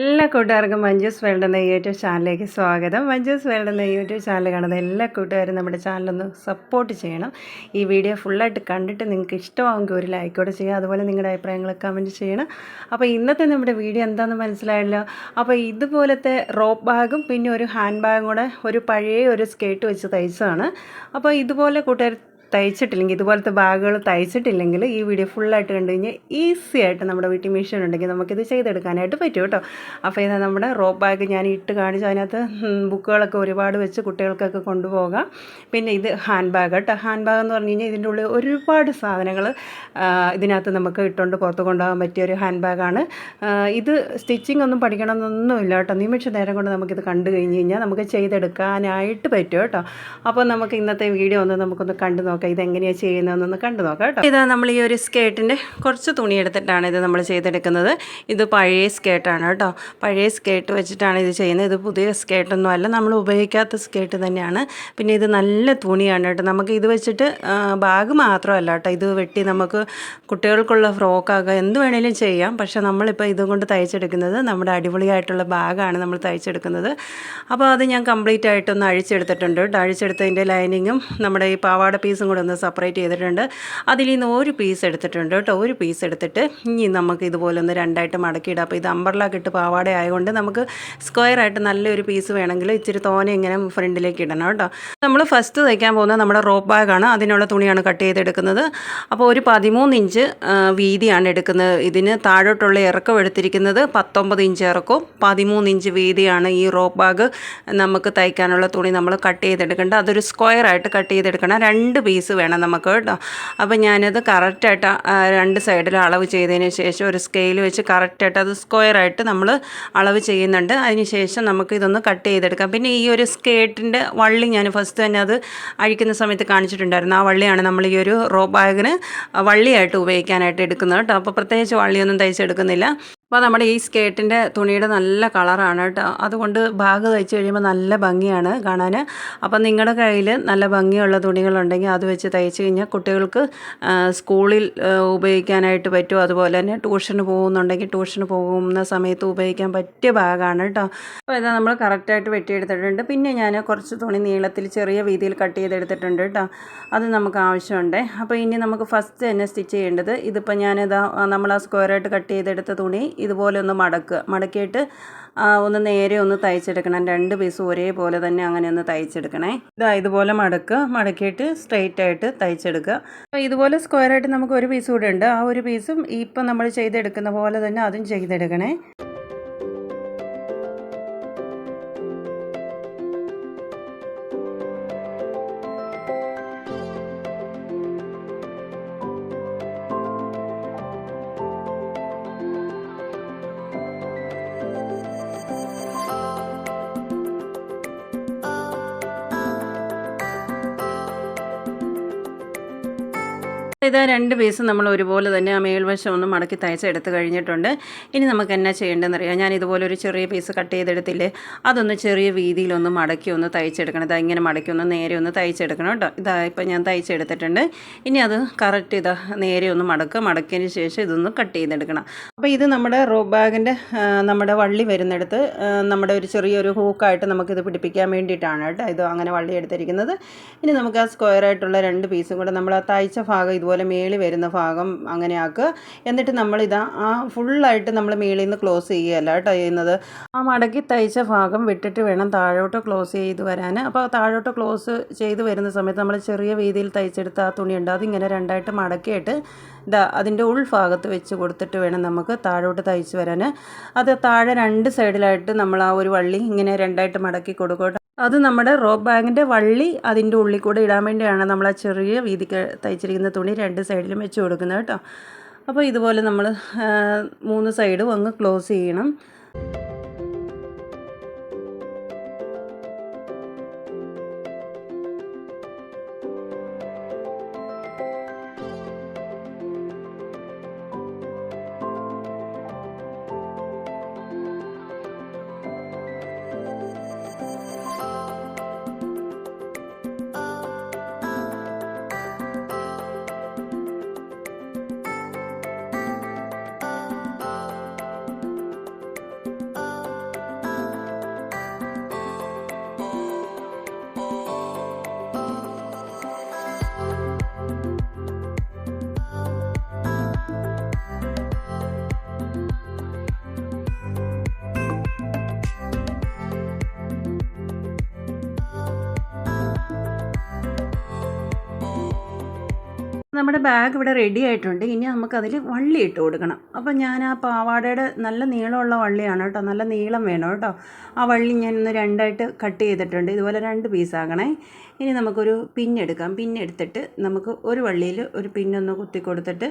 എല്ലാ കൂട്ടുകാർക്കും മഞ്ജൂസ് വേൾഡ് എന്ന യൂട്യൂബ് ചാനലിലേക്ക് സ്വാഗതം. മഞ്ജൂസ് വേൾഡ് എന്ന യൂട്യൂബ് ചാനൽ കാണുന്ന എല്ലാ കൂട്ടുകാരും നമ്മുടെ ചാനലൊന്ന് സപ്പോർട്ട് ചെയ്യണം. ഈ വീഡിയോ ഫുള്ളായിട്ട് കണ്ടിട്ട് നിങ്ങൾക്ക് ഇഷ്ടമാകുമെങ്കിൽ ഒരു ലൈക്കോടെ ചെയ്യുക. അതുപോലെ നിങ്ങളുടെ അഭിപ്രായങ്ങൾ കമന്റ് ചെയ്യണം. അപ്പോൾ ഇന്നത്തെ നമ്മുടെ വീഡിയോ എന്താണെന്ന് മനസ്സിലായല്ലോ? അപ്പോൾ ഇതുപോലത്തെ റോപ്പ് ബാഗും പിന്നെ ഒരു ഹാൻഡ് ബാഗും കൂടെ ഒരു പഴയ ഒരു സ്കേർട്ട് വെച്ച് തയ്ച്ചതാണ്. അപ്പോൾ ഇതുപോലെ കൂട്ടുകാർ തയ്ച്ചിട്ടില്ലെങ്കിൽ ഇതുപോലത്തെ ബാഗുകൾ തയ്ച്ചിട്ടില്ലെങ്കിൽ ഈ വീഡിയോ ഫുള്ളായിട്ട് കണ്ടു കഴിഞ്ഞാൽ ഈസി ആയിട്ട് നമ്മുടെ വീട്ടിൽ മെഷീൻ ഉണ്ടെങ്കിൽ നമുക്കിത് ചെയ്തെടുക്കാനായിട്ട് പറ്റും കേട്ടോ. അപ്പോൾ ഇത് നമ്മുടെ റോപ്പ് ബാഗ് ഞാൻ ഇട്ട് കാണിച്ചു. അതിനകത്ത് ബുക്കുകളൊക്കെ ഒരുപാട് വെച്ച് കുട്ടികൾക്കൊക്കെ കൊണ്ടുപോകാം. പിന്നെ ഇത് ഹാൻഡ് ബാഗ് കേട്ടോ. ഹാൻഡ് ബാഗ് എന്ന് പറഞ്ഞു കഴിഞ്ഞാൽ ഇതിന്റെ ഉള്ളിൽ ഒരുപാട് സാധനങ്ങൾ ഇതിനകത്ത് നമുക്ക് ഇട്ടുകൊണ്ട് പുറത്ത് കൊണ്ടുപോകാൻ പറ്റിയ ഒരു ഹാൻഡ് ബാഗാണ് ഇത് സ്റ്റിച്ചിങ് ഒന്നും പഠിക്കണമെന്നൊന്നുമില്ല കേട്ടോ. നിമിഷ നേരം കൊണ്ട് നമുക്കിത് കണ്ടു കഴിഞ്ഞ് കഴിഞ്ഞാൽ നമുക്ക് ചെയ്തെടുക്കാനായിട്ട് പറ്റും കേട്ടോ. അപ്പോൾ നമുക്ക് ഇന്നത്തെ വീഡിയോ ഒന്ന് നമുക്കൊന്ന് കണ്ടു നോക്കാം. ഇതെങ്ങനെയാണ് ചെയ്യുന്നതെന്നൊന്ന് കണ്ടു നോക്കാം കേട്ടോ. ഇത് നമ്മൾ ഈ ഒരു സ്കേർട്ടിന്റെ കുറച്ച് തുണി എടുത്തിട്ടാണ് ഇത് നമ്മൾ ചെയ്തെടുക്കുന്നത്. ഇത് പഴയ സ്കേർട്ടാണ് കേട്ടോ. പഴയ സ്കേർട്ട് വെച്ചിട്ടാണ് ഇത് ചെയ്യുന്നത്. ഇത് പുതിയ സ്കേർട്ടൊന്നും അല്ല. നമ്മൾ ഉപയോഗിക്കാത്ത സ്കേർട്ട് തന്നെയാണ്. പിന്നെ ഇത് നല്ല തുണിയാണ് കേട്ടോ. നമുക്ക് ഇത് വെച്ചിട്ട് ബാഗ് മാത്രമല്ല കേട്ടോ. ഇത് വെട്ടി നമുക്ക് കുട്ടികൾക്കുള്ള ഫ്രോക്കാകുക എന്ത് വേണേലും ചെയ്യാം. പക്ഷേ നമ്മളിപ്പോൾ ഇതും കൊണ്ട് തയ്ച്ചെടുക്കുന്നത് നമ്മുടെ അടിപൊളിയായിട്ടുള്ള ബാഗാണ് നമ്മൾ തയ്ച്ചെടുക്കുന്നത്. അപ്പോൾ അത് ഞാൻ കംപ്ലീറ്റ് ആയിട്ടൊന്ന് അഴിച്ചെടുത്തിട്ടുണ്ട് കേട്ടോ. അഴിച്ചെടുത്തതിന്റെ ലൈനിങ്ങും നമ്മുടെ ഈ പാവാട പീസും കൂടെ ഒന്ന് സെപ്പറേറ്റ് ചെയ്തിട്ടുണ്ട്. അതിൽ നിന്ന് ഒരു പീസ് എടുത്തിട്ടുണ്ട് കേട്ടോ. ഒരു പീസ് എടുത്തിട്ട് ഇനി നമുക്ക് ഇതുപോലെ ഒന്ന് രണ്ടായിട്ട് മടക്കിയിടാം. അപ്പോൾ ഇത് അമ്പർലാക്ക് ഇട്ട് പാവാട ആയതുകൊണ്ട് നമുക്ക് സ്ക്വയർ ആയിട്ട് നല്ലൊരു പീസ് വേണമെങ്കിൽ ഇച്ചിരി തോനെ ഇങ്ങനെ ഫ്രണ്ടിലേക്ക് ഇടണം കേട്ടോ. നമ്മൾ ഫസ്റ്റ് തയ്ക്കാൻ പോകുന്നത് നമ്മുടെ റോപ്പ് ബാഗാണ് അതിനുള്ള തുണിയാണ് കട്ട് ചെയ്തെടുക്കുന്നത്. അപ്പോൾ ഒരു പതിമൂന്ന് ഇഞ്ച് വീതിയാണ് എടുക്കുന്നത്. ഇതിന് താഴോട്ടുള്ള ഇറക്കം എടുത്തിരിക്കുന്നത് പത്തൊമ്പത് ഇഞ്ച് ഇറക്കവും പതിമൂന്ന് ഇഞ്ച് വീതിയാണ് ഈ റോപ്പ് ബാഗ് നമുക്ക് തയ്ക്കാനുള്ള തുണി നമ്മൾ കട്ട് ചെയ്തെടുക്കേണ്ടത്. അതൊരു സ്ക്വയർ ആയിട്ട് കട്ട് ചെയ്തെടുക്കണം. രണ്ട് പീസ് വേണം നമുക്ക് കേട്ടോ. അപ്പോൾ ഞാനത് കറക്റ്റായിട്ട് രണ്ട് സൈഡിൽ അളവ് ചെയ്തതിന് ശേഷം ഒരു സ്കെയിൽ വെച്ച് കറക്റ്റായിട്ട് അത് സ്ക്വയർ ആയിട്ട് നമ്മൾ അളവ് ചെയ്യുന്നുണ്ട്. അതിന് ശേഷം നമുക്ക് ഇതൊന്ന് കട്ട് ചെയ്തെടുക്കാം. പിന്നെ ഈ ഒരു സ്കേട്ടിന്റെ വള്ളി ഞാൻ ഫസ്റ്റ് തന്നെ അത് അഴിക്കുന്ന സമയത്ത് കാണിച്ചിട്ടുണ്ടായിരുന്നു. ആ വള്ളിയാണ് നമ്മൾ ഈ ഒരു റോ ബാഗിന് വള്ളിയായിട്ട് ഉപയോഗിക്കാനായിട്ട് എടുക്കുന്നത് കേട്ടോ. അപ്പോൾ പ്രത്യേകിച്ച് വള്ളിയൊന്നും തയ്ച്ചെടുക്കുന്നില്ല. അപ്പോൾ നമ്മുടെ ഈ സ്കേർട്ടിന്റെ തുണിയുടെ നല്ല കളറാണ് കേട്ടോ. അതുകൊണ്ട് ബാഗ് തയ്ച്ച് കഴിയുമ്പോൾ നല്ല ഭംഗിയാണ് കാണാൻ. അപ്പം നിങ്ങളുടെ കയ്യിൽ നല്ല ഭംഗിയുള്ള തുണികളുണ്ടെങ്കിൽ അത് വെച്ച് തയ്ച്ച് കഴിഞ്ഞാൽ കുട്ടികൾക്ക് സ്കൂളിൽ ഉപയോഗിക്കാനായിട്ട് പറ്റും. അതുപോലെ തന്നെ ട്യൂഷന് പോകുന്നുണ്ടെങ്കിൽ ട്യൂഷന് പോകുന്ന സമയത്ത് ഉപയോഗിക്കാൻ പറ്റിയ ബാഗാണ് കേട്ടോ. അപ്പോൾ ഇതാ നമ്മൾ കറക്റ്റായിട്ട് വെട്ടിയെടുത്തിട്ടുണ്ട്. പിന്നെ ഞാൻ കുറച്ച് തുണി നീളത്തിൽ ചെറിയ വീതിയിൽ കട്ട് ചെയ്തെടുത്തിട്ടുണ്ട് കേട്ടോ. അത് നമുക്ക് ആവശ്യമുണ്ട്. അപ്പോൾ ഇനി നമുക്ക് ഫസ്റ്റ് തന്നെ സ്റ്റിച്ച് ചെയ്യേണ്ടത്. ഇതിപ്പോൾ ഞാനിതാ നമ്മൾ ആ സ്ക്വയറായിട്ട് കട്ട് ചെയ്തെടുത്ത തുണി ഇതുപോലെ ഒന്ന് മടക്കുക മടക്കിയിട്ട് ഒന്ന് നേരെ ഒന്ന് തയ്ച്ചെടുക്കണം. രണ്ട് പീസും ഒരേപോലെ തന്നെ അങ്ങനെ ഒന്ന് തയ്ച്ചെടുക്കണേ. ഇതാ ഇതുപോലെ മടക്കുക മടക്കിയിട്ട് സ്ട്രെയിറ്റ് ആയിട്ട് തയ്ച്ചെടുക്കുക. അപ്പോൾ ഇതുപോലെ സ്ക്വയറായിട്ട് നമുക്ക് ഒരു പീസ് കൂടെ ഉണ്ട്. ആ ഒരു പീസും ഇപ്പം നമ്മൾ ചെയ്തെടുക്കുന്ന പോലെ തന്നെ അതും ചെയ്തെടുക്കണേ. ഇത് രണ്ട് പീസ് നമ്മൾ ഒരുപോലെ തന്നെ ആ മേൽവശം ഒന്ന് മടക്കി തയ്ച്ച് എടുത്ത് കഴിഞ്ഞിട്ടുണ്ട്. ഇനി നമുക്ക് എന്നാ ചെയ്യേണ്ടതെന്ന് അറിയാം. ഞാൻ ഇതുപോലെ ഒരു ചെറിയ പീസ് കട്ട് ചെയ്തെടുത്തില്ലേ അതൊന്ന് ചെറിയ വീതിയിലൊന്ന് മടക്കി ഒന്ന് തയ്ച്ചെടുക്കണം. ഇതാ ഇങ്ങനെ മടക്കി ഒന്ന് നേരെ ഒന്ന് തയ്ച്ചെടുക്കണം കേട്ടോ. ഇതാ ഇപ്പം ഞാൻ തയ്ച്ചെടുത്തിട്ടുണ്ട്. ഇനി അത് കറക്റ്റ് ഇതാ നേരെ ഒന്ന് മടക്കുക മടക്കിയതിന് ശേഷം ഇതൊന്ന് കട്ട് ചെയ്തെടുക്കണം. അപ്പോൾ ഇത് നമ്മുടെ റോ ബാഗിന്റെ നമ്മുടെ വള്ളി വരുന്നിടത്ത് നമ്മുടെ ഒരു ചെറിയൊരു ഹൂക്കായിട്ട് നമുക്കിത് പിടിപ്പിക്കാൻ വേണ്ടിയിട്ടാണ് കേട്ടോ ഇത് അങ്ങനെ വള്ളി എടുത്തിരിക്കുന്നത്. ഇനി നമുക്ക് ആ സ്ക്വയർ ആയിട്ടുള്ള രണ്ട് പീസും കൂടെ നമ്മൾ ആ തയ്ച്ച ഭാഗം ഇതുപോലെ ഇതുപോലെ മേളി വരുന്ന ഭാഗം അങ്ങനെ ആക്കുക എന്നിട്ട് നമ്മളിതാ ആ ഫുള്ളായിട്ട് നമ്മൾ മേളിൽ നിന്ന് ക്ലോസ് ചെയ്യുകയല്ല കേട്ടോ ചെയ്യുന്നത്. ആ മടക്കി തയ്ച്ച ഭാഗം വിട്ടിട്ട് വേണം താഴോട്ട് ക്ലോസ് ചെയ്ത് വരാൻ അപ്പോൾ താഴോട്ട് ക്ലോസ് ചെയ്ത് വരുന്ന സമയത്ത് നമ്മൾ ചെറിയ വീതിയിൽ തയ്ച്ചെടുത്ത ആ തുണിയുണ്ട്. അതിങ്ങനെ രണ്ടായിട്ട് മടക്കിയിട്ട് ഇതാ അതിന്റെ ഉൾഭാഗത്ത് വെച്ച് കൊടുത്തിട്ട് വേണം നമുക്ക് താഴോട്ട് തയ്ച്ച് വരാൻ അത് താഴെ രണ്ട് സൈഡിലായിട്ട് നമ്മൾ ആ ഒരു വള്ളി ഇങ്ങനെ രണ്ടായിട്ട് മടക്കി കൊടുക്കട്ടെ അത് നമ്മുടെ റോപ്പ് ബാഗിന്റെ വള്ളി അതിന്റെ ഉള്ളിൽ കൂടെ ഇടാൻ വേണ്ടിയാണ് നമ്മൾ ആ ചെറിയ വീതിക്ക് തയ്ച്ചിരിക്കുന്ന തുണി രണ്ട് സൈഡിലും വെച്ച് കൊടുക്കുന്നത് കേട്ടോ. അപ്പോൾ ഇതുപോലെ നമ്മൾ മൂന്ന് സൈഡും അങ്ങ് ക്ലോസ് ചെയ്യണം. നമ്മുടെ ബാഗ് ഇവിടെ റെഡി ആയിട്ടുണ്ട്. ഇനി നമുക്കതിൽ വള്ളി ഇട്ട് കൊടുക്കണം. അപ്പോൾ ഞാൻ ആ പാവാടയുടെ നല്ല നീളമുള്ള വള്ളിയാണ് കേട്ടോ. നല്ല നീളം വേണം കേട്ടോ. ആ വള്ളി ഞാൻ ഇന്ന് രണ്ടായിട്ട് കട്ട് ചെയ്തിട്ടുണ്ട്. ഇതുപോലെ രണ്ട് പീസാകണേ ഇനി നമുക്കൊരു പിന്നെടുക്കാം പിന്നെടുത്തിട്ട് നമുക്ക് ഒരു വള്ളിയിൽ ഒരു പിന്നൊന്ന് കുത്തി കൊടുത്തിട്ട്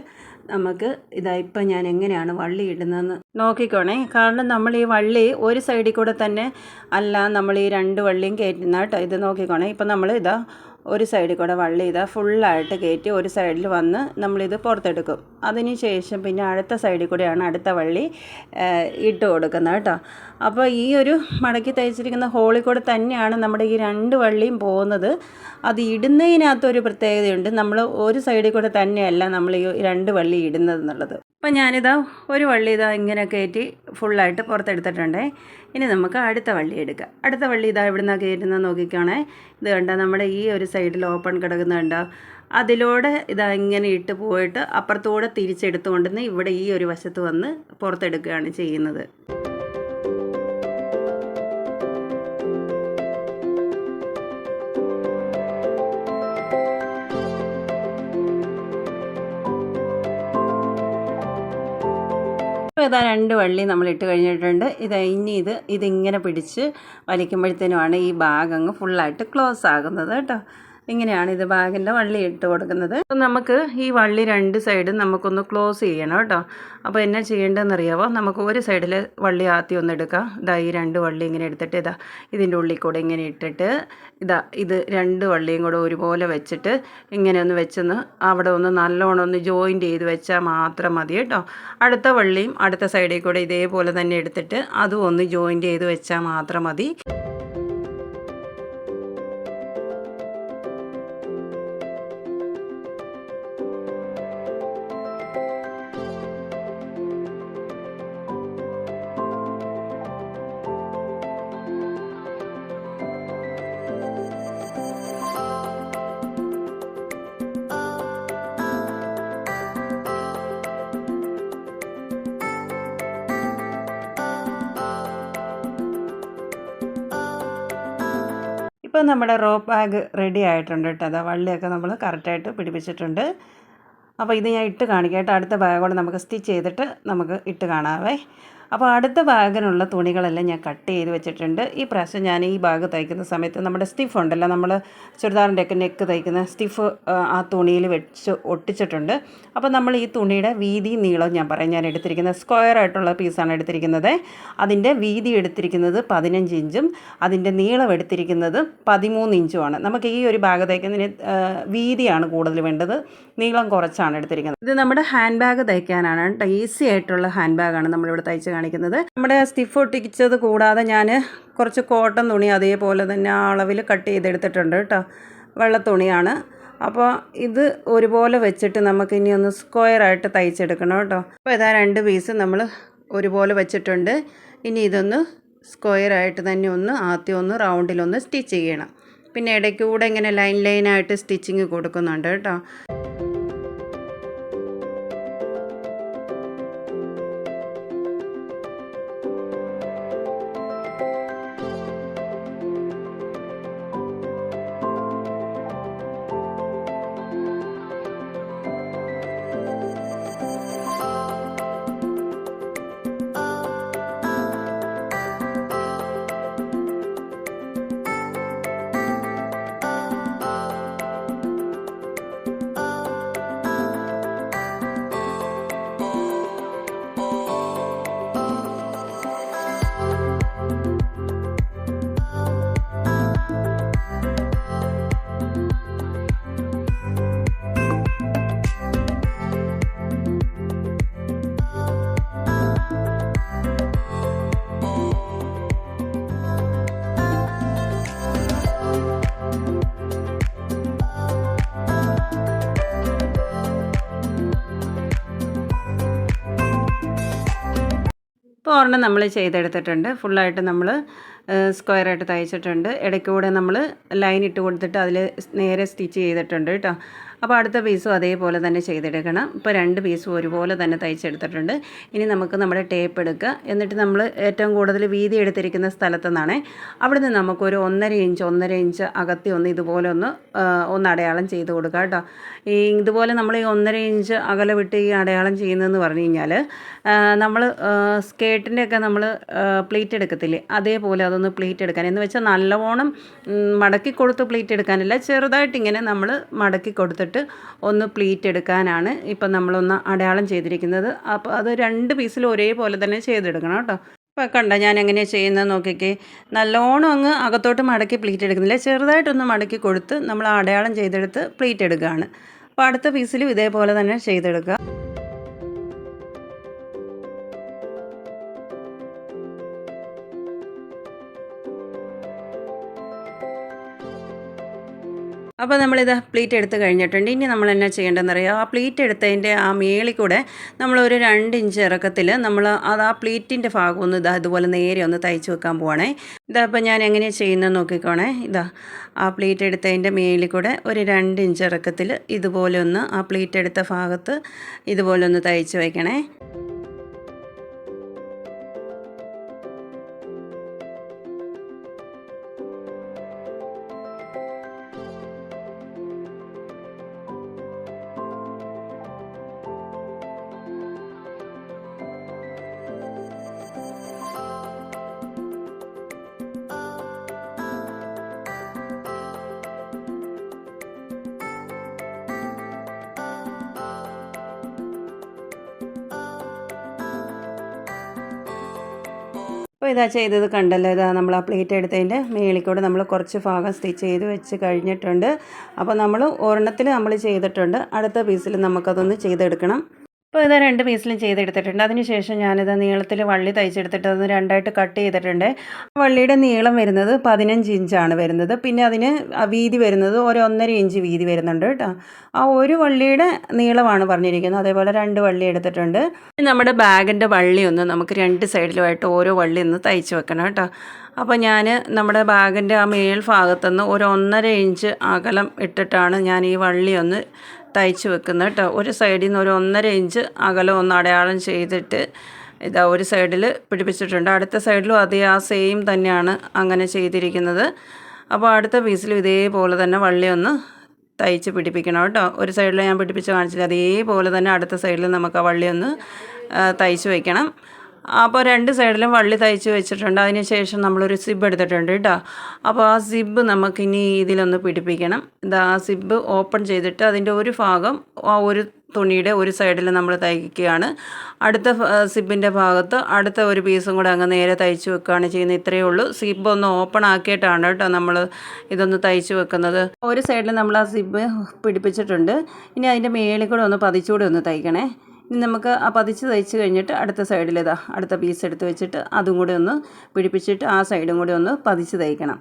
നമുക്ക് ഇതാ ഇപ്പം ഞാൻ എങ്ങനെയാണ് വള്ളി ഇടുന്നതെന്ന് നോക്കിക്കോണേ. കാരണം നമ്മൾ ഈ വള്ളി ഒരു സൈഡിൽ കൂടെ തന്നെ അല്ല നമ്മൾ ഈ രണ്ട് വള്ളിയും കയറ്റുന്ന കേട്ടോ. ഇത് നോക്കിക്കോണേ. ഇപ്പം നമ്മൾ ഇതാ ഒരു സൈഡിൽ കൂടെ വള്ളി ഇതാ ഫുള്ളായിട്ട് കയറ്റി ഒരു സൈഡിൽ വന്ന് നമ്മളിത് പുറത്തെടുക്കും. അതിന് ശേഷം പിന്നെ അടുത്ത സൈഡിൽ കൂടെയാണ് അടുത്ത വള്ളി ഇട്ട് കൊടുക്കുന്നത് കേട്ടോ. അപ്പോൾ ഈ ഒരു മടക്കി തയ്ച്ചിരിക്കുന്ന ഹോളിൽ കൂടെ തന്നെയാണ് നമ്മുടെ ഈ രണ്ട് വള്ളിയും പോകുന്നത്. അത് ഇടുന്നതിനകത്തൊരു പ്രത്യേകതയുണ്ട്. നമ്മൾ ഒരു സൈഡിൽ കൂടെ തന്നെയല്ല നമ്മൾ ഈ രണ്ട് വള്ളി ഇടുന്നത് എന്നുള്ളത് അപ്പോൾ ഞാനിതാ ഒരു വള്ളി ഇതാ ഇങ്ങനെ കയറ്റി ഫുള്ളായിട്ട് പുറത്തെടുത്തിട്ടുണ്ടേ. ഇനി നമുക്ക് അടുത്ത വള്ളി എടുക്കാം. അടുത്ത വള്ളി ഇതാ ഇവിടുന്ന് കയറ്റുന്നത് നോക്കിക്കോണേ. ഇത് കണ്ടോ നമ്മുടെ ഈ ഒരു സൈഡിൽ ഓപ്പൺ കിടക്കുന്ന കണ്ടോ? അതിലൂടെ ഇതാ ഇങ്ങനെ ഇട്ട് പോയിട്ട് അപ്പുറത്തൂടെ തിരിച്ചെടുത്തുകൊണ്ടുവന്ന് ഇവിടെ ഈ ഒരു വശത്ത് വന്ന് പുറത്തെടുക്കുകയാണ് ചെയ്യുന്നത്. ഇപ്പോൾ ഇതാ രണ്ട് വള്ളി നമ്മൾ ഇട്ട് കഴിഞ്ഞിട്ടുണ്ട്. ഇത് ഇനി ഇത് ഇതിങ്ങനെ പിടിച്ച് വലിക്കുമ്പോഴത്തേനുമാണ് ഈ ബാഗ് അങ്ങ് ഫുള്ളായിട്ട് ക്ലോസ് ആകുന്നത് കേട്ടോ. ഇങ്ങനെയാണ് ഇത് ബാഗിന്റെ വള്ളി ഇട്ട് കൊടുക്കുന്നത്. അപ്പം നമുക്ക് ഈ വള്ളി രണ്ട് സൈഡും നമുക്കൊന്ന് ക്ലോസ് ചെയ്യണം കേട്ടോ. അപ്പോൾ എന്നാ ചെയ്യേണ്ടതെന്ന് അറിയാവോ നമുക്ക് ഒരു സൈഡിൽ വള്ളി ആദ്യം ഒന്ന് എടുക്കാം. ഇതാ ഈ രണ്ട് വള്ളി ഇങ്ങനെ എടുത്തിട്ട് ഇതാ ഇതിന്റെ ഉള്ളിൽ കൂടെ ഇങ്ങനെ ഇട്ടിട്ട് ഇതാ ഇത് രണ്ട് വള്ളിയും കൂടെ ഒരുപോലെ വെച്ചിട്ട് ഇങ്ങനെ ഒന്ന് വെച്ചൊന്ന് അവിടെ ഒന്ന് നല്ലോണം ഒന്ന് ജോയിന്റ് ചെയ്ത് വെച്ചാൽ മാത്രം മതി കേട്ടോ. അടുത്ത വള്ളിയും അടുത്ത സൈഡിൽ കൂടെ ഇതേപോലെ തന്നെ എടുത്തിട്ട് അതും ഒന്ന് ജോയിന്റ് ചെയ്ത് വെച്ചാൽ മാത്രം മതി. നമ്മുടെ റോ ബാഗ് റെഡി ആയിട്ടുണ്ട് കേട്ടോ. അതാ വള്ളിയൊക്കെ നമ്മൾ കറക്റ്റായിട്ട് പിടിപ്പിച്ചിട്ടുണ്ട്. അപ്പോൾ ഇത് ഞാൻ ഇട്ട് കാണിക്കാം. കേട്ടോ അടുത്ത ബാഗോടെ നമുക്ക് സ്റ്റിച്ച് ചെയ്തിട്ട് നമുക്ക് ഇട്ട് കാണാവേ. അപ്പോൾ അടുത്ത ഭാഗനുള്ള തുണികളെല്ലാം ഞാൻ കട്ട് ചെയ്ത് വെച്ചിട്ടുണ്ട്. ഈ പ്രാവശ്യം ഞാൻ ഈ ഭാഗം തയ്ക്കുന്ന സമയത്ത് നമ്മുടെ സ്റ്റിഫ് ഉണ്ടല്ലോ നമ്മൾ ചുരിദാറിന്റെയൊക്കെ നെക്ക് തയ്ക്കുന്ന സ്റ്റിഫ് ആ തുണിയിൽ വെച്ച് ഒട്ടിച്ചിട്ടുണ്ട്. അപ്പോൾ നമ്മൾ ഈ തുണിയുടെ വീതി നീളം ഞാൻ പറയാം. ഞാൻ എടുത്തിരിക്കുന്നത് സ്ക്വയർ ആയിട്ടുള്ള പീസാണ് എടുത്തിരിക്കുന്നത്. അതിന്റെ വീതി എടുത്തിരിക്കുന്നത് പതിനഞ്ച് ഇഞ്ചും അതിന്റെ നീളം എടുത്തിരിക്കുന്നത് പതിമൂന്ന് ഇഞ്ചുമാണ്. നമുക്ക് ഈ ഒരു ഭാഗം തയ്ക്കുന്നതിന് വീതിയാണ് കൂടുതൽ വേണ്ടത്. നീളം കുറച്ചാണ് എടുത്തിരിക്കുന്നത്. ഇത് നമ്മുടെ ഹാൻഡ് ബാഗ് തയ്ക്കാനാണ്. ഈസി ആയിട്ടുള്ള ഹാൻഡ് ബാഗാണ് നമ്മളിവിടെ തയ്ച്ച് കാണിക്കുന്നത്. നമ്മുടെ സ്റ്റിഫ് ഒട്ടിച്ചത് കൂടാതെ ഞാൻ കുറച്ച് കോട്ടൺ തുണി അതേപോലെ തന്നെ അളവിൽ കട്ട് ചെയ്തെടുത്തിട്ടുണ്ട് കേട്ടോ വെള്ള തുണിയാണ് അപ്പോൾ ഇത് ഒരുപോലെ വെച്ചിട്ട് നമുക്ക് ഇനി ഒന്ന് സ്ക്വയറായിട്ട് തയ്ച്ചെടുക്കണം കേട്ടോ അപ്പോൾ ഇതാ രണ്ട് പീസ് നമ്മൾ ഒരുപോലെ വെച്ചിട്ടുണ്ട്. ഇനി ഇതൊന്ന് സ്ക്വയറായിട്ട് തന്നെ ഒന്ന് ആദ്യം ഒന്ന് റൗണ്ടിലൊന്ന് സ്റ്റിച്ച് ചെയ്യണം. പിന്നെ ഇടയ്ക്കൂടെ ഇങ്ങനെ ലൈൻ ലൈനായിട്ട് സ്റ്റിച്ചിങ് കൊടുക്കുന്നുണ്ട് കേട്ടോ ഒരെണ്ണം നമ്മൾ ചെയ്തെടുത്തിട്ടുണ്ട്. ഫുള്ളായിട്ട് നമ്മൾ സ്ക്വയറായിട്ട് തയ്ച്ചിട്ടുണ്ട്. ഇടയ്ക്കൂടെ നമ്മൾ ലൈൻ ഇട്ട് കൊടുത്തിട്ട് അതിൽ നേരെ സ്റ്റിച്ച് ചെയ്തിട്ടുണ്ട് കേട്ടോ. അപ്പോൾ അടുത്ത പീസും അതേപോലെ തന്നെ ചെയ്തെടുക്കണം. ഇപ്പോൾ രണ്ട് പീസും ഒരുപോലെ തന്നെ തയ്ച്ചെടുത്തിട്ടുണ്ട്. ഇനി നമുക്ക് നമ്മുടെ ടേപ്പ് എടുക്കുക. എന്നിട്ട് നമ്മൾ ഏറ്റവും കൂടുതൽ വീതി എടുത്തിരിക്കുന്ന സ്ഥലത്തു നിന്നാണ് അവിടുന്ന് നമുക്കൊരു ഒന്നര ഇഞ്ച് ഒന്നര ഇഞ്ച് അകത്തി ഒന്ന് ഇതുപോലെ ഒന്ന് ഒന്ന് അടയാളം ചെയ്ത് കൊടുക്കുക കേട്ടോ. ഈ ഇതുപോലെ നമ്മൾ ഈ ഒന്നര ഇഞ്ച് അകലെ വിട്ട് ഈ അടയാളം ചെയ്യുന്നതെന്ന് പറഞ്ഞു കഴിഞ്ഞാൽ നമ്മൾ സ്കേട്ടിന്റെയൊക്കെ നമ്മൾ പ്ലേറ്റ് എടുക്കത്തില്ലേ? അതേപോലെ അതൊന്ന് പ്ലേറ്റ് എടുക്കാൻ. എന്ന് വെച്ചാൽ നല്ലവണ്ണം മടക്കി കൊടുത്ത് പ്ലേറ്റ് എടുക്കാനല്ല ചെറുതായിട്ട് ഇങ്ങനെ നമ്മൾ മടക്കി കൊടുത്തിട്ട് ഒന്ന് പ്ലീറ്റ് എടുക്കാനാണ് ഇപ്പം നമ്മളൊന്ന് അടയാളം ചെയ്തിരിക്കുന്നത്. അപ്പോൾ അത് രണ്ട് പീസിൽ ഒരേപോലെ തന്നെ ചെയ്തെടുക്കണം കേട്ടോ. അപ്പോൾ കണ്ട ഞാൻ എങ്ങനെയാണ് ചെയ്യുന്നത് നോക്കിക്കേ. നല്ലോണം അങ്ങ് അകത്തോട്ട് മടക്കി പ്ലീറ്റ് എടുക്കുന്നില്ല. ചെറുതായിട്ടൊന്ന് മടക്കി കൊടുത്ത് നമ്മൾ അടയാളം ചെയ്തെടുത്ത് പ്ലീറ്റ് എടുക്കുകയാണ്. അപ്പോൾ അടുത്ത പീസിലും ഇതേപോലെ തന്നെ ചെയ്തെടുക്കുക. അപ്പോൾ നമ്മളിത് പ്ലീറ്റ് എടുത്ത് കഴിഞ്ഞിട്ടുണ്ട്. ഇനി നമ്മൾ എന്നാ ചെയ്യേണ്ടതെന്ന് അറിയാം ആ പ്ലീറ്റ് എടുത്തതിന്റെ ആ മേളിൽ കൂടെ നമ്മളൊരു രണ്ട് ഇഞ്ച് ഇറക്കത്തിൽ നമ്മൾ അത് ആ പ്ലീറ്റിന്റെ ഭാഗം ഒന്ന് ഇതാ ഇതുപോലെ നേരെ ഒന്ന് തയ്ച്ച് വെക്കാൻ പോവാണേ. ഇതാ അപ്പോൾ ഞാൻ എങ്ങനെയാണ് ചെയ്യുന്നത് നോക്കിക്കോണേ. ഇതാ ആ പ്ലീറ്റ് എടുത്തതിന്റെ മേളിൽ കൂടെ ഒരു രണ്ട് ഇഞ്ച് ഇറക്കത്തിൽ ഇതുപോലെ ഒന്ന് ആ പ്ലീറ്റ് എടുത്ത ഭാഗത്ത് ഇതുപോലെ ഒന്ന് തയ്ച്ച് വയ്ക്കണേ അപ്പോൾ ഇതാ ചെയ്തത് കണ്ടല്ലോ. ഇതാ നമ്മൾ ആ പ്ലേറ്റ് എടുത്തതിന്റെ മേളിക്കൂടെ നമ്മൾ കുറച്ച് ഭാഗം സ്റ്റിച്ച് ചെയ്ത് വെച്ച് കഴിഞ്ഞിട്ടുണ്ട്. അപ്പോൾ നമ്മൾ ഒരെണ്ണത്തിൽ നമ്മൾ ചെയ്തിട്ടുണ്ട്. അടുത്ത പീസിൽ നമുക്കതൊന്ന് ചെയ്തെടുക്കണം. അപ്പോൾ ഇതാ രണ്ട് പീസിലും ചെയ്തെടുത്തിട്ടുണ്ട്. അതിനുശേഷം ഞാനിത് നീളത്തിൽ വള്ളി തയ്ച്ചെടുത്തിട്ട് അതൊന്ന് രണ്ടായിട്ട് കട്ട് ചെയ്തിട്ടുണ്ട്. വള്ളിയുടെ നീളം വരുന്നത് പതിനഞ്ച് ഇഞ്ചാണ് വരുന്നത്. പിന്നെ അതിന് വീതി വരുന്നത് ഒരു ഒന്നര ഇഞ്ച് വീതി വരുന്നുണ്ട് കേട്ടോ. ആ ഒരു വള്ളിയുടെ നീളമാണ് പറഞ്ഞിരിക്കുന്നത്. അതേപോലെ രണ്ട് വള്ളി എടുത്തിട്ടുണ്ട്. നമ്മുടെ ബാഗിന്റെ വള്ളി ഒന്ന് നമുക്ക് രണ്ട് സൈഡിലുമായിട്ട് ഓരോ വള്ളി ഒന്ന് തയ്ച്ച് വെക്കണം കേട്ടോ. അപ്പോൾ ഞാൻ നമ്മുടെ ബാഗിന്റെ ആ മേൽ ഭാഗത്തുനിന്ന് ഒരു ഒന്നര ഇഞ്ച് അകലം ഇട്ടിട്ടാണ് ഞാൻ ഈ വള്ളി ഒന്ന് തയ്ച്ച് വെക്കുന്നത് കേട്ടോ. ഒരു സൈഡിൽ നിന്ന് ഒരു ഒന്നര ഇഞ്ച് അകലം ഒന്ന് അടയാളം ചെയ്തിട്ട് ഇതാ ഒരു സൈഡിൽ പിടിപ്പിച്ചിട്ടുണ്ട്. അടുത്ത സൈഡിലും അതേ ആ സെയിം തന്നെയാണ് അങ്ങനെ ചെയ്തിരിക്കുന്നത്. അപ്പോൾ അടുത്ത പീസിലും ഇതേപോലെ തന്നെ വള്ളി ഒന്ന് തയ്ച്ച് പിടിപ്പിക്കണം കേട്ടോ. ഒരു സൈഡിൽ ഞാൻ പിടിപ്പിച്ച് കാണിച്ചില്ല. അതേപോലെ തന്നെ അടുത്ത സൈഡിൽ നമുക്ക് ആ വള്ളി ഒന്ന് തയ്ച്ച് വയ്ക്കണം അപ്പോൾ രണ്ട് സൈഡിലും വള്ളി തയ്ച്ച് വെച്ചിട്ടുണ്ട്. അതിന് ശേഷം നമ്മളൊരു സിബ് എടുത്തിട്ടുണ്ട് കേട്ടോ. അപ്പോൾ ആ സിബ് നമുക്കിനി ഇതിലൊന്ന് പിടിപ്പിക്കണം. ഇത് ആ സിബ് ഓപ്പൺ ചെയ്തിട്ട് അതിന്റെ ഒരു ഭാഗം ആ ഒരു തുണിയുടെ ഒരു സൈഡിൽ നമ്മൾ തയ്ക്കുകയാണ്. അടുത്ത സിബിന്റെ ഭാഗത്ത് അടുത്ത ഒരു പീസും കൂടെ അങ്ങ് നേരെ തയ്ച്ച് വെക്കുകയാണ് ചെയ്യുന്നത്. ഇത്രയേ ഉള്ളൂ. സിബ് ഒന്ന് ഓപ്പൺ ആക്കിയിട്ടാണ് കേട്ടോ നമ്മൾ ഇതൊന്ന് തയ്ച്ച് വെക്കുന്നത്. ഒരു സൈഡിൽ നമ്മൾ ആ സിബ് പിടിപ്പിച്ചിട്ടുണ്ട്. ഇനി അതിന്റെ മേളിൽ കൂടെ ഒന്ന് പതിച്ചുകൂടെ ഒന്ന് തയ്ക്കണേ. നമുക്ക് ആ പതിച്ച് തയ്ച്ച് കഴിഞ്ഞിട്ട് അടുത്ത സൈഡിൽ ഇതാ അടുത്ത പീസ് എടുത്ത് വെച്ചിട്ട് അതും കൂടി ഒന്ന് പിടിപ്പിച്ചിട്ട് ആ സൈഡും കൂടി ഒന്ന് പതിച്ച് തയ്ക്കണം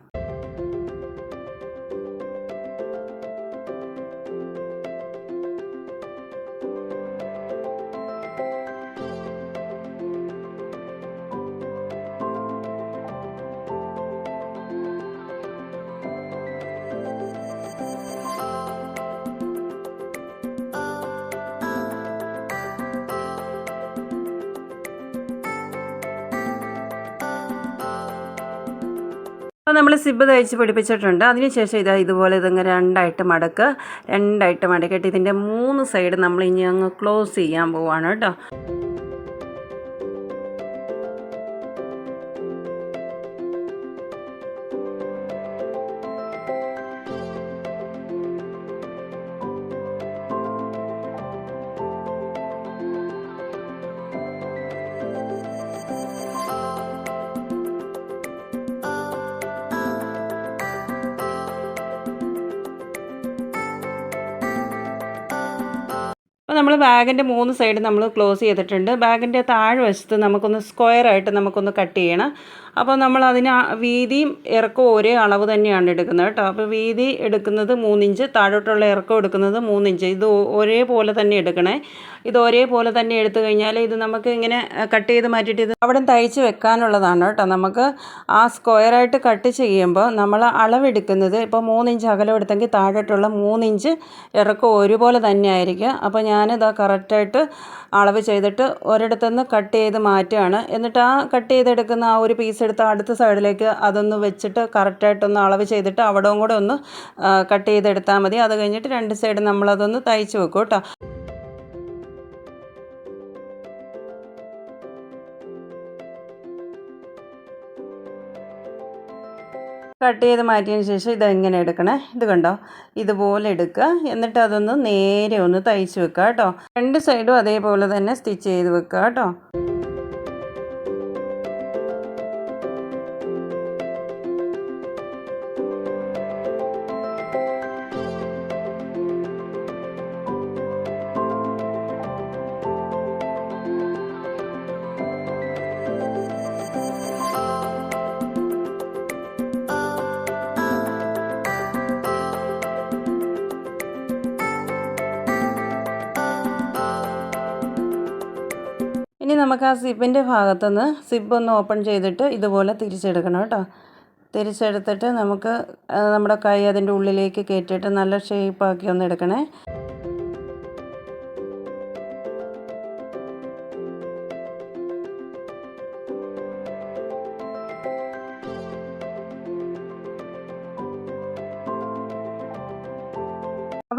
അപ്പോൾ നമ്മൾ സിബ് തയ്ച്ച് പിടിപ്പിച്ചിട്ടുണ്ട്. അതിനുശേഷം ഇത് ഇതുപോലെ ഇതങ്ങ് രണ്ടായിട്ട് മടക്കുക രണ്ടായിട്ട് മടക്കിയിട്ട് ഇതിന്റെ മൂന്ന് സൈഡ് നമ്മൾ ഇനി അങ്ങ് ക്ലോസ് ചെയ്യാൻ പോവാണ് കേട്ടോ. നമ്മൾ ബാഗിന്റെ മൂന്ന് സൈഡ് നമ്മൾ ക്ലോസ് ചെയ്തിട്ടുണ്ട്. ബാഗിന്റെ താഴ്വശത്ത് നമുക്കൊന്ന് സ്ക്വയറായിട്ട് നമുക്കൊന്ന് കട്ട് ചെയ്യണം. അപ്പോൾ നമ്മൾ അതിന് വീതിയും ഇറക്കവും ഒരേ അളവ് തന്നെയാണ് എടുക്കുന്നത് കേട്ടോ. അപ്പോൾ വീതി എടുക്കുന്നത് മൂന്നിഞ്ച് താഴോട്ടുള്ള ഇറക്കം എടുക്കുന്നത് മൂന്നിഞ്ച്. ഇത് ഒരേപോലെ തന്നെ എടുക്കണേ. ഇത് ഒരേപോലെ തന്നെ എടുത്തു കഴിഞ്ഞാൽ ഇത് നമുക്ക് ഇങ്ങനെ കട്ട് ചെയ്ത് മാറ്റിയിട്ട് ഇത് അവിടെ തയ്ച്ച് വെക്കാനുള്ളതാണ് കേട്ടോ. നമുക്ക് ആ സ്ക്വയറായിട്ട് കട്ട് ചെയ്യുമ്പോൾ നമ്മൾ അളവെടുക്കുന്നത് ഇപ്പോൾ മൂന്നിഞ്ച് അകലം എടുത്തെങ്കിൽ താഴോട്ടുള്ള മൂന്നിഞ്ച് ഇറക്കം ഒരുപോലെ തന്നെ ആയിരിക്കും അപ്പോൾ ഞാനിത് കറക്റ്റായിട്ട് അളവ് ചെയ്തിട്ട് ഒരിടത്തുനിന്ന് കട്ട് ചെയ്ത് മാറ്റുകയാണ്. എന്നിട്ട് ആ കട്ട് ചെയ്തെടുക്കുന്ന ആ ഒരു പീസ് എടുത്ത് അടുത്ത സൈഡിലേക്ക് അതൊന്ന് വെച്ചിട്ട് കറക്റ്റായിട്ടൊന്ന് അളവ് ചെയ്തിട്ട് അവിടവും കൂടെ ഒന്ന് കട്ട് ചെയ്തെടുത്താൽ മതി. അത് കഴിഞ്ഞിട്ട് രണ്ട് സൈഡ് നമ്മളതൊന്ന് തയ്ച്ച് വെക്കും കേട്ടോ. കട്ട് ചെയ്ത് മാറ്റിയതിന് ശേഷം ഇതെങ്ങനെ എടുക്കണേ? ഇത് കണ്ടോ? ഇതുപോലെ എടുക്കുക. എന്നിട്ട് അതൊന്ന് നേരെ ഒന്ന് തയ്ച്ച് വെക്കുക കേട്ടോ. രണ്ട് സൈഡും അതേപോലെ തന്നെ സ്റ്റിച്ച് ചെയ്ത് വെക്കുക കേട്ടോ. നമുക്ക് ആ സിബിന്റെ ഭാഗത്തുനിന്ന് സിബ് ഒന്ന് ഓപ്പൺ ചെയ്തിട്ട് ഇതുപോലെ തിരിച്ചെടുക്കണം കേട്ടോ. തിരിച്ചെടുത്തിട്ട് നമുക്ക് നമ്മുടെ കൈ അതിന്റെ ഉള്ളിലേക്ക് കയറ്റിയിട്ട് നല്ല ഷേപ്പാക്കി ഒന്ന് എടുക്കണേ.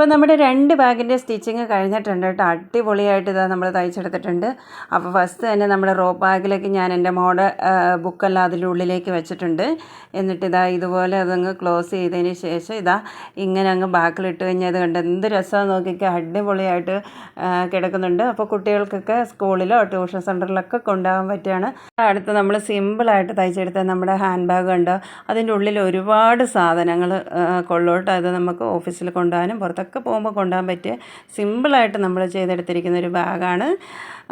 അപ്പോൾ നമ്മുടെ രണ്ട് ബാഗിന്റെ സ്റ്റിച്ചിങ് കഴിഞ്ഞിട്ടുണ്ട് കേട്ടോ. അടിപൊളിയായിട്ട് ഇതാ നമ്മൾ തയ്ച്ചെടുത്തിട്ടുണ്ട്. അപ്പോൾ ഫസ്റ്റ് തന്നെ നമ്മുടെ റോ ബാഗിലേക്ക് ഞാൻ എന്റെ മോഡ ബുക്കെല്ലാം അതിന്റെ ഉള്ളിലേക്ക് വെച്ചിട്ടുണ്ട്. എന്നിട്ട് ഇതാ ഇതുപോലെ അതങ്ങ് ക്ലോസ് ചെയ്തതിന് ശേഷം ഇതാ ഇങ്ങനെ അങ്ങ് ബാക്കിലിട്ട് കഴിഞ്ഞാൽ കണ്ട് എന്ത് രസമാണ് നോക്കിയൊക്കെ അടിപൊളിയായിട്ട് കിടക്കുന്നുണ്ട്. അപ്പോൾ കുട്ടികൾക്കൊക്കെ സ്കൂളിലോ ട്യൂഷൻ സെന്ററിലൊക്കെ കൊണ്ടുപോകാൻ പറ്റുകയാണ്. അടുത്ത് നമ്മൾ സിമ്പിളായിട്ട് തയ്ച്ചെടുത്ത നമ്മുടെ ഹാൻഡ് ബാഗ് ഉണ്ട് അതിന്റെ ഉള്ളിൽ ഒരുപാട് സാധനങ്ങൾ കൊള്ളോട്ട്. അത് നമുക്ക് ഓഫീസിൽ കൊണ്ടുപോകാനും പുറത്തൊക്കെ പോകുമ്പോൾ കൊണ്ടുപോകാൻ പറ്റിയ സിമ്പിളായിട്ട് നമ്മൾ ചെയ്തെടുത്തിരിക്കുന്ന ഒരു ബാഗാണ്.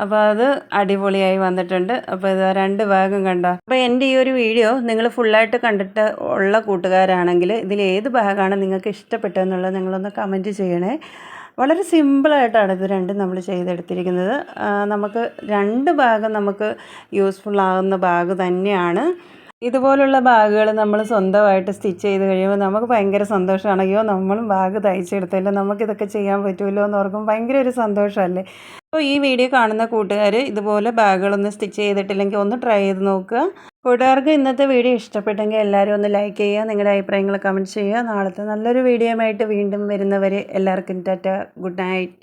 അപ്പോൾ അത് അടിപൊളിയായി വന്നിട്ടുണ്ട്. അപ്പോൾ ഇത് രണ്ട് ബാഗും കണ്ടോ? അപ്പോൾ എന്റെ ഈ ഒരു വീഡിയോ നിങ്ങൾ ഫുള്ളായിട്ട് കണ്ടിട്ട് ഉള്ള കൂട്ടുകാരാണെങ്കിൽ ഇതിൽ ഏത് ബാഗാണ് നിങ്ങൾക്ക് ഇഷ്ടപ്പെട്ടതെന്നുള്ളത് നിങ്ങളൊന്ന് കമന്റ് ചെയ്യണേ. വളരെ സിമ്പിളായിട്ടാണ് ഇത് രണ്ടും നമ്മൾ ചെയ്തെടുത്തിരിക്കുന്നത്. നമുക്ക് രണ്ട് ഭാഗം നമുക്ക് യൂസ്ഫുൾ ആകുന്ന ബാഗ് തന്നെയാണ്. ഇതുപോലുള്ള ബാഗുകൾ നമ്മൾ സ്വന്തമായിട്ട് സ്റ്റിച്ച് ചെയ്ത് കഴിയുമ്പോൾ നമുക്ക് ഭയങ്കര സന്തോഷമാണ്. അയ്യോ നമ്മളും ബാഗ് തയ്ച്ചെടുത്തല്ലോ? നമുക്കിതൊക്കെ ചെയ്യാൻ പറ്റുമല്ലോ എന്ന് ഓർക്കും ഭയങ്കര ഒരു സന്തോഷമല്ലേ? അപ്പോൾ ഈ വീഡിയോ കാണുന്ന കൂട്ടുകാർ ഇതുപോലെ ബാഗുകളൊന്ന് സ്റ്റിച്ച് ചെയ്തിട്ടില്ലെങ്കിൽ ഒന്ന് ട്രൈ ചെയ്ത് നോക്കുക. കൂട്ടുകാർക്ക് ഇന്നത്തെ വീഡിയോ ഇഷ്ടപ്പെട്ടെങ്കിൽ എല്ലാവരും ഒന്ന് ലൈക്ക് ചെയ്യുക നിങ്ങളുടെ അഭിപ്രായങ്ങൾ കമന്റ് ചെയ്യുക. നാളത്തെ നല്ലൊരു വീഡിയോയുമായിട്ട് വീണ്ടും വരുന്നവരെ എല്ലാവർക്കും ടാറ്റ. Good night.